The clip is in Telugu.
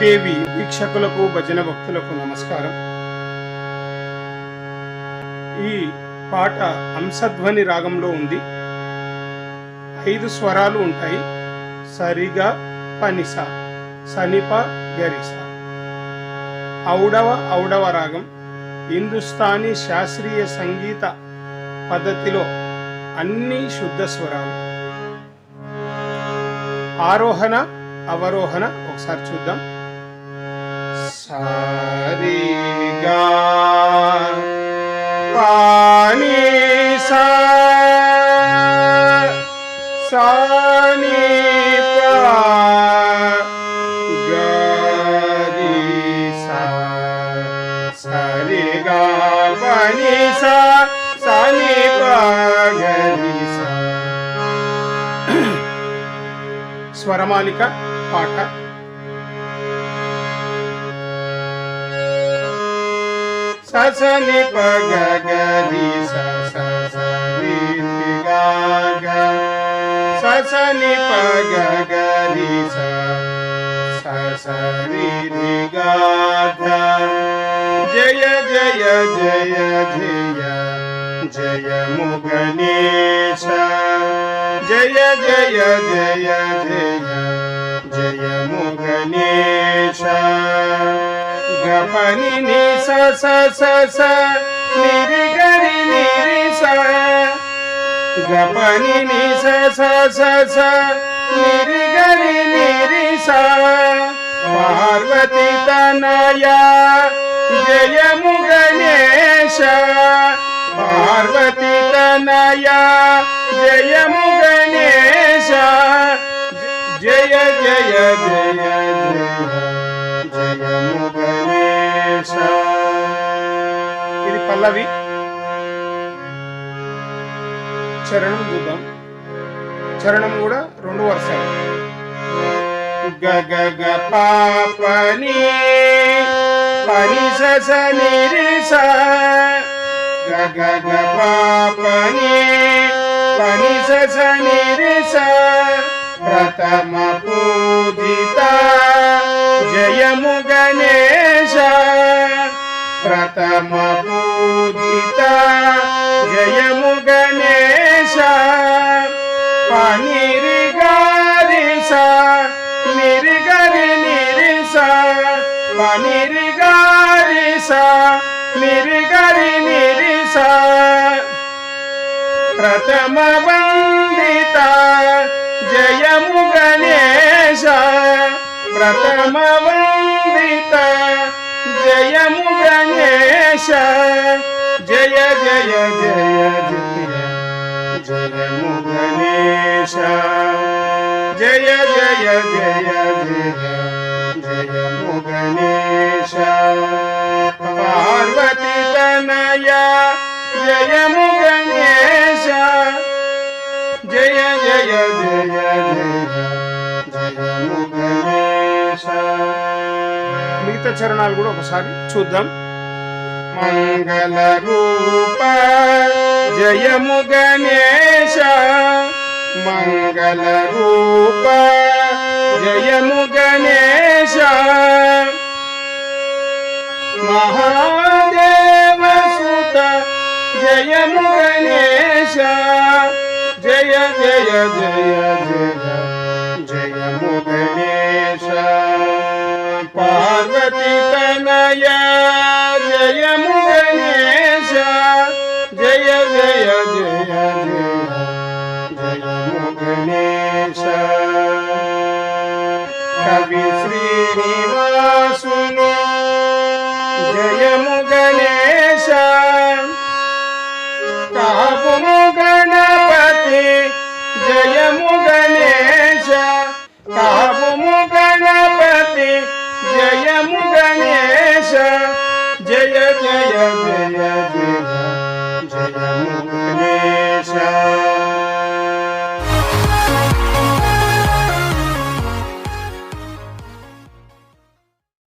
దేవి వీక్షకులకు భజన భక్తులకు నమస్కారం. ఈ పాట అంశధ్వని రాగంలో ఉంది. ఐదు స్వరాలు ఉంటాయి. సరిగా పనిస సనిప గరిస. ఔడవ ఔడవ రాగం. హిందుస్థానీ శాస్త్రీయ సంగీత పద్ధతిలో అన్ని శుద్ధ స్వరాలు. ఆరోహణ అవరోహణ ఒకసారి చూద్దాం. సారిగా పాని సా సాని పా గరి సా సరిగా పని సా సాని పా గరి సా స్వరమాలిక పాట ససని పగరి ససని గగ ససని పగరి ససని గగ జయ జయ జయ జయ జయ ముగణేశ జయ జయ జయ జయ జయ ముగణేశ गमनी नि स स स स निरी गरी निरी स. गमनी नि स स स स निरी गरी निरी स. पार्वती तनया जय मुगणेश पार्वती तनया जय जय जय. ఇది పల్లవి. చరణం చూద్దాం. చరణం కూడా రెండు వరుసలు. గగగ గ పాపని పని స స ని గ పాపని పని సని స ని ప్రథమ ప్రథమ పూజిత జయము గణేశ పనిరి గారిస నిరి గరి నిరిస పనిరి గారిస నిరి నిరిస. ప్రథమ వందిత జయము గణేశ ప్రథమ వందిత జయము గణేశ జయ జయ జయ జయ జయము గణేశ జయ జయ జయ జయ మిగతా చరణాలు కూడా ఒకసారి చూద్దాం. మంగళ రూప జయము గణేశ మంగళ రూప జయము గణేశ. మహాదేవ సుత జయము గణేశ. జయ జయ జయ జయ జయము గణేశ. పార్వతి नमया जय गणेश जय जय जय गणे जय गणेश कवि श्रीवासु जय गणेश कः गणपति जय गणेश జయ జయ జయ జయ జయ